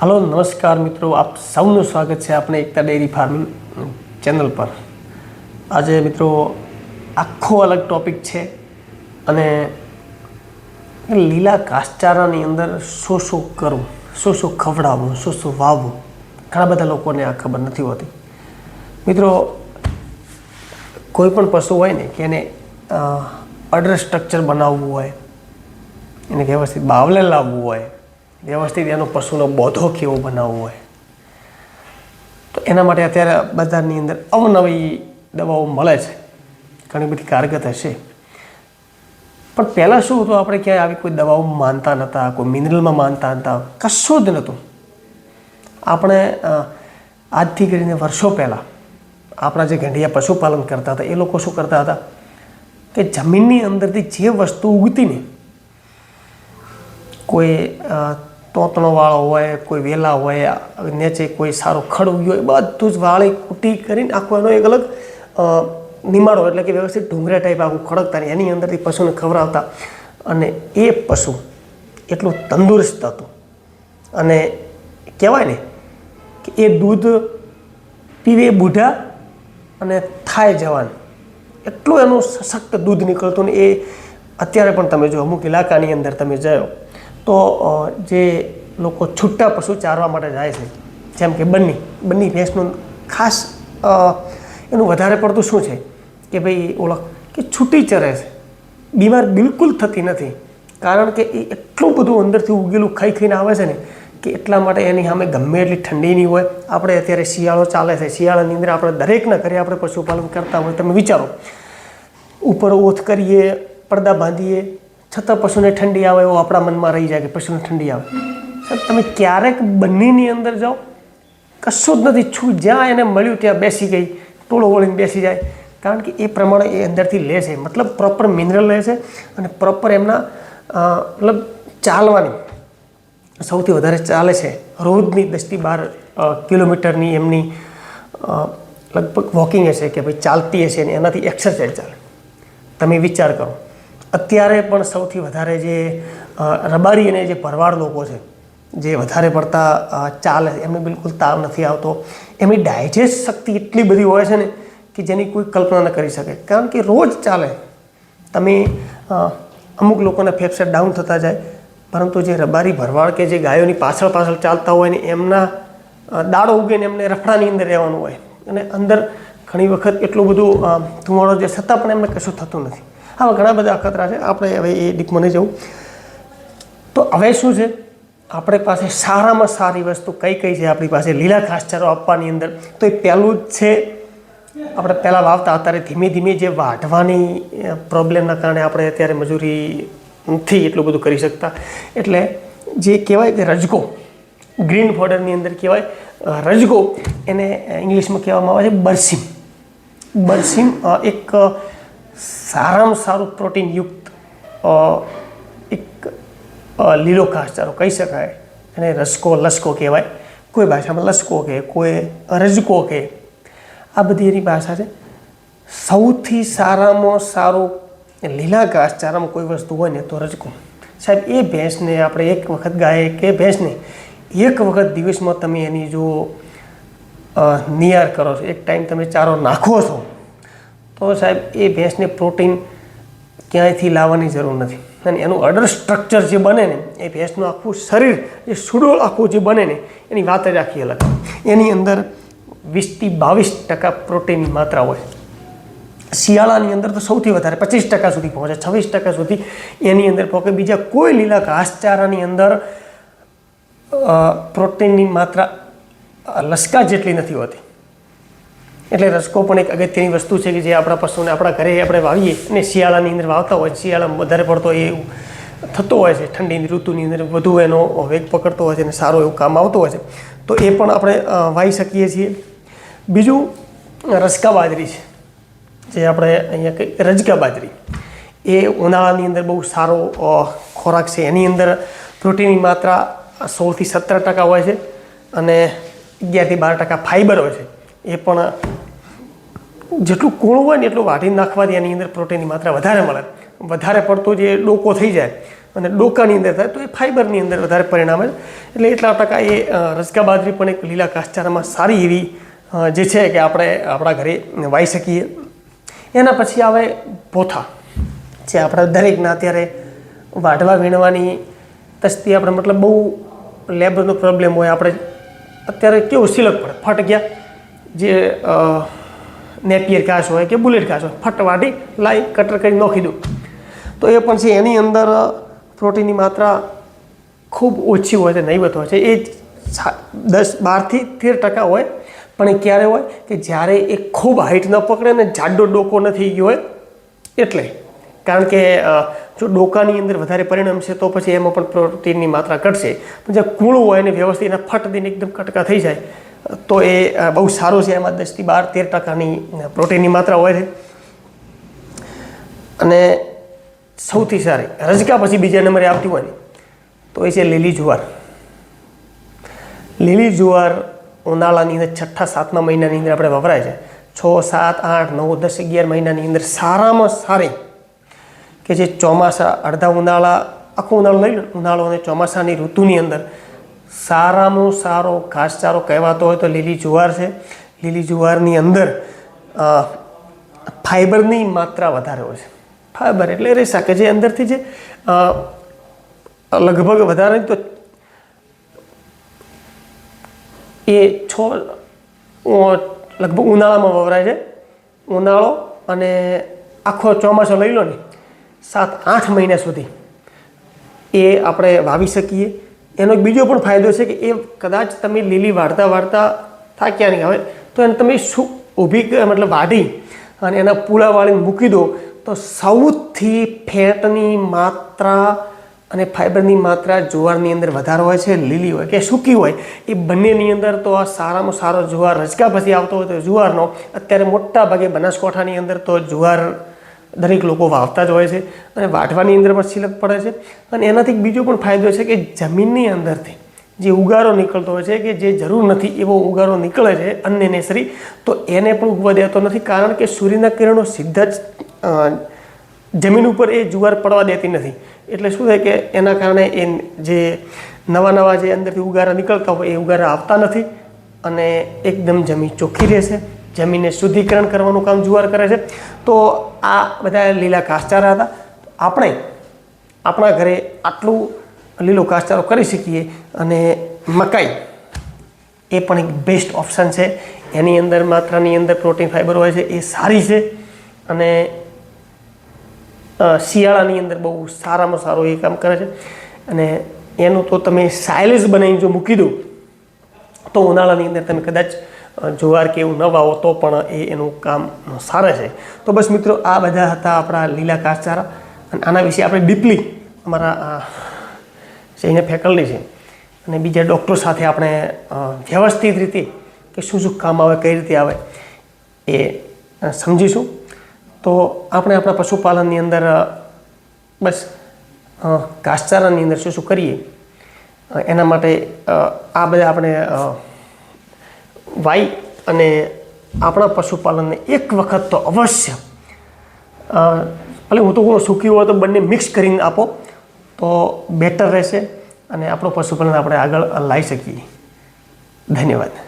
Hello, નમસ્કાર મિત્રો. આપ સૌનું સ્વાગત છે આપણે એકતા ડેરી ફાર્મિંગ ચેનલ પર. આજે મિત્રો આખો અલગ ટૉપિક છે અને લીલા ઘાસચારાની અંદર શું શું કરવું શું શું ખવડાવવું શું શું વાવવું, ઘણા બધા લોકોને આ ખબર નથી હોતી. મિત્રો, કોઈ પણ પશુ હોય ને કે એને અડર સ્ટ્રક્ચર બનાવવું હોય, એને વ્યવસ્થિત બાવલે લાવવું હોય વ્યવસ્થિત એનો પશુનો બોધો કેવો બનાવવો હોય. તો એના માટે અત્યારે બજારની અંદર અવનવી દવાઓ મળે છે. ઘણી બધી કારગત હશે. પણ પહેલાં શું હતું? આપણે ક્યાંય આવી કોઈ દવાઓ માનતા નહોતા કોઈ મિનરલમાં માનતા નહોતા કશું જ નહોતું. આપણે આજથી કરીને વર્ષો પહેલાં આપણા જે ગંઢિયા પશુપાલન કરતા હતા, એ લોકો શું કરતા હતા? કે જમીનની અંદરથી જે વસ્તુ ઉગતી ને, કોઈ અ, તોતણોવાળો હોય કોઈ વેલા હોય નીચે કોઈ સારો ખડ ઉગ્યો હોય બધું જ વાળી કૂટી કરીને આખો એનો એક અલગ નિમાડો એટલે કે વ્યવસ્થિત ઢુંગરા ટાઈપ આખું ખડકતા એની અંદરથી પશુને ખવડાવતા. અને એ પશુ એટલું તંદુરસ્ત હતું. અને કહેવાય ને કે એ દૂધ પીવે બુઢા અને થાય જવાન. એટલું એનું સશક્ત દૂધ નીકળતું ને એ અત્યારે પણ તમે જો અમુક ઇલાકાની અંદર તમે જાઓ. તો જે લોકો છૂટા પશુ ચારવા માટે જાય છે, જેમ કે બન્ની બન્ની ભેંસનું ખાસ એનું વધારે પડતું શું છે? કે ભાઈ ઓળખ, કે છૂટી ચરે છે. બીમાર બિલકુલ થતી નથી. કારણ કે એ એટલું બધું અંદરથી ઉગેલું ખાઈ ખાઈને આવે છે ને, કે એટલા માટે એની સામે ગમે એટલી ઠંડીની હોય. આપણે અત્યારે શિયાળો ચાલે છે. શિયાળાની અંદર આપણે દરેકના ઘરે આપણે પશુપાલન કરતા હોય, તમે વિચારો. ઉપર ઓથ કરીએ, પડદા બાંધીએ છતાં પશુને ઠંડી આવે એવો આપણા મનમાં રહી જાય કે પશુને ઠંડી આવે. સાહેબ, તમે ક્યારેક બંનેની અંદર જાઓ. કશું જ નથી. છું જ્યાં એને મળ્યું ત્યાં બેસી ગઈ. ટોળો વળીને બેસી જાય. કારણ કે એ પ્રમાણે એ અંદરથી લે છે. મતલબ પ્રોપર મિનરલ લે છે અને પ્રોપર એમના મતલબ ચાલવાની સૌથી વધારે ચાલે છે. રોજની દસથી બાર કિલોમીટરની એમની લગભગ વોકિંગ હશે કે ભાઈ ચાલતી હશે ને એનાથી એક્સરસાઇઝ ચાલે. તમે વિચાર કરો. અત્યારે પણ સૌથી વધારે જે રબારી અને જે ભરવાડ લોકો છે, જે વધારે પડતા ચાલે છે, એમને બિલકુલ તાવ નથી આવતો. એમની ડાયજેસ્ટ શક્તિ એટલી બધી હોય છે ને કે જેની કોઈ કલ્પના ન કરી શકે. કારણ કે રોજ ચાલે. તમે અમુક લોકોના ફેફસા ડાઉન થતા જાય, પરંતુ જે રબારી, ભરવાડ કે જે ગાયોની પાછળ પાછળ ચાલતા હોય ને એમના દાડો ઉગે ને એમને રફડાની અંદર રહેવાનું હોય. અને અંદર ઘણી વખત એટલું બધું ધુમાડો જે છતાં પણ એમને કશું થતું નથી. આવા ઘણા બધા અખતરા છે. આપણે હવે એ ડીપમાં નહીં જવું. તો હવે શું છે? આપણી પાસે સારામાં સારી વસ્તુ કઈ કઈ છે? આપણી પાસે લીલા ઘાસચારો આપવાની અંદર. તો એ પહેલું જ છે, આપણે પહેલાં વાવતા અત્યારે ધીમે ધીમે જે વાઢવાની પ્રોબ્લેમના કારણે આપણે અત્યારે મજૂરી નથી એટલું બધું કરી શકતા. એટલે જે કહેવાય કે રજકો, ગ્રીન ફોર્ડરની અંદર કહેવાય રજકો એને ઇંગ્લિશમાં કહેવામાં આવે છે બરસીમ. બરસીમ એક સારામાં સારું પ્રોટીનયુક્ત એક લીલો ઘાસચારો કહી શકાય. એને રસકો, લસકો કહેવાય. કોઈ ભાષામાં લસકો કહે, કોઈ રજકો કહે. આ બધી એની ભાષા છે. સૌથી સારામાં સારું લીલા ઘાસચારામાં કોઈ વસ્તુ હોય ને તો રજકો. સાહેબ, એ ભેંસને આપણે એક વખત ગાય કે ભેંસને એક વખત દિવસમાં તમે એની જો નિયાર કરો છો. એક ટાઈમ તમે ચારો નાખો છો, તો સાહેબ એ ભેંસને પ્રોટીન ક્યાંયથી લાવવાની જરૂર નથી. અને એનું અડર સ્ટ્રક્ચર જે બને ને, એ ભેંસનું આખું શરીર જે સુડોળ આખું જે બને ને, એની વાત જ આખી અલગ. એની અંદર વીસથી બાવીસ ટકા પ્રોટીનની માત્રા હોય. શિયાળાની અંદર તો સૌથી વધારે પચીસ ટકા સુધી પહોંચે, છવ્વીસ ટકા સુધી. એની અંદર પહોંચે બીજા કોઈ લીલા ઘાસચારાની અંદર પ્રોટીનની માત્રા લસકા જેટલી નથી હોતી. એટલે રસકો પણ એક અગત્યની વસ્તુ છે કે જે આપણા પશુને આપણા ઘરે આપણે વાવીએ અને શિયાળાની અંદર વાવતા હોય શિયાળામાં વધારે પડતો એ થતો હોય છે. ઠંડીની ઋતુની અંદર વધુ એનો વેગ પકડતો હોય છે અને સારું એવું કામ આવતું હોય છે. તો એ પણ આપણે વાવી શકીએ છીએ. બીજું, રસકા બાજરી છે. જે આપણે અહીંયા કંઈક રજકા બાજરી. એ ઉનાળાની અંદર બહુ સારો ખોરાક છે. એની અંદર પ્રોટીનની માત્રા સોળથી સત્તર ટકા હોય છે. અને અગિયારથી બાર ટકા ફાઈબર હોય છે, એ પણ જેટલું કૂણું હોય ને એટલું વાટી નાખવાથી એની અંદર પ્રોટીનની માત્રા વધારે મળે. વધારે પડતો જે ડોકો થઈ જાય અને ડોકાની અંદર થાય, તો એ ફાઈબરની અંદર વધારે પરિણામે એટલે એટલા ટકા એ રસકા બાજરી પણ એક લીલા ઘાસચારામાં સારી એવી જે છે કે આપણે આપણા ઘરે વાવી શકીએ. એના પછી આવે પોથા, જે આપણા દરેકના અત્યારે વાઢવા વીણવાની તસ્તી આપણે મતલબ બહુ લેબરનો પ્રોબ્લેમ હોય, આપણે અત્યારે કેવું સિલક પડે? ફટ ગયા. જે નેપિયર ઘાસ હોય કે બુલેટ ઘાસ હોય, ફટ વાટી, લાઈ કટર કરી નોખી દઉં. તો એ પણ છે, એની અંદર પ્રોટીનની માત્રા ખૂબ ઓછી હોય છે, નહીવત હોય છે. એ દસ બારથી તેર ટકા હોય, પણ એ ક્યારે હોય કે જ્યારે એ ખૂબ હાઈટ ન પકડે ને જાડો ડોકો ન થઈ ગયો હોય, એટલે કારણ કે જો ડોકાની અંદર વધારે પરિણામ છે તો પછી એમાં પણ પ્રોટીનની માત્રા ઘટશે. પણ જે કૂણું હોય એને વ્યવસ્થિત એના ફટ દઈને એકદમ કટકા થઈ જાય, તો એ બહુ સારો છે. એમાં દસથી બાર, તેર ટકાની પ્રોટીનની માત્રા હોય છે. અને સૌથી સારી, રજકા પછી બીજા નંબરે આવતી હોય ને, તો એ છે લીલી જુવાર. લીલી જુવાર ઉનાળાની અંદર છઠ્ઠા, સાતમા મહિનાની અંદર આપણે વપરાય છે. છ, સાત, આઠ, નવ, દસ, અગિયાર મહિનાની અંદર સારામાં સારી કે જે ચોમાસા, અડધા ઉનાળા, આખો ઉનાળો લઈ લો ઉનાળો અને ચોમાસાની ઋતુની અંદર સારામાં સારો ઘાસચારો કહેવાતો હોય તો લીલી જુવાર છે. લીલી જુવારની અંદર ફાઇબરની માત્રા વધારે હોય છે. ફાઈબર એટલે રેસા કે જે અંદરથી જે લગભગ વધારે તો એ છ લગભગ ઉનાળામાં વવરાય છે. ઉનાળો અને આખો ચોમાસો લઈ લો ને સાત, આઠ મહિના સુધી એ આપણે વાવી શકીએ. એનો બીજો પણ ફાયદો છે કે એ કદાચ તમે લીલી વાળતા વાળતા થાક્યા નહીં. હવે તો એને તમે શું ઊભી મતલબ વાઢી અને એના પૂળા વાળીને મૂકી દો, તો સૌથી ફેટની માત્રા અને ફાઇબરની માત્રા જુવારની અંદર વધારે હોય છે, લીલી હોય કે સૂકી હોય, એ બંનેની અંદર તો આ સારામાં સારો જુવાર રજકા પછી આવતો હોય તો જુવારનો. અત્યારે મોટા ભાગે બનાસકાંઠાની અંદર તો જુવાર દરેક લોકો વાવતા જ હોય છે અને વાટવાની અંદર પણ સિલક પડે છે અને એનાથી બીજો પણ ફાયદો છે કે જમીનની અંદરથી જે ઉગારો નીકળતો હોય છે કે જે જરૂર નથી એવો ઉગારો નીકળે છે અન્ય નેસરી, તો એને પણ ઉગવા દેતો નથી કારણ કે સૂર્યના કિરણો સીધા જ જમીન ઉપર એ જુવાર પડવા દેતી નથી. એટલે શું થાય કે એના કારણે એ જે નવા નવા જે અંદરથી ઉગારા નીકળતા હોય એ ઉગારા આવતા નથી અને એકદમ જમીન ચોખ્ખી રહેશે જમીનને શુદ્ધિકરણ કરવાનું કામ જુવાર કરે છે. તો આ બધા લીલા ઘાસચારા હતા. આપણે આપણા ઘરે આટલું લીલો ઘાસચારો કરી શકીએ અને મકાઈ એ પણ એક બેસ્ટ ઓપ્શન છે. એની અંદર માત્રાની અંદર પ્રોટીન ફાઈબર હોય છે, એ સારી છે. અને શિયાળાની અંદર બહુ સારામાં સારું એ કામ કરે છે. અને એનું તો તમે સાયલેસ બનાવીને જો મૂકી દો, તો ઉનાળાની અંદર તમે કદાચ જુવાર કે એવું ન વાવો તો પણ એ એનું કામ સારા છે. તો બસ મિત્રો, આ બધા હતા આપણા લીલા ઘાસચારા અને આના વિશે આપણે ડીપલી અમારા જે અહીંયા ફેકલ્ટી છે અને બીજા ડૉક્ટરો સાથે આપણે વ્યવસ્થિત રીતે કે શું શું કામ આવે, કઈ રીતે આવે એ સમજીશું. તો આપણે આપણા પશુપાલનની અંદર બસ ઘાસચારાની અંદર શું શું કરીએ એના માટે આ બધા આપણે વાઈ અને આપણા પશુપાલનને એક વખત તો અવશ્ય ભલે હું તો કોઈ સૂકી હોય તો બંને મિક્સ કરીને આપો, તો બેટર રહેશે અને આપણું પશુપાલન આપણે આગળ લાવી શકીએ. ધન્યવાદ.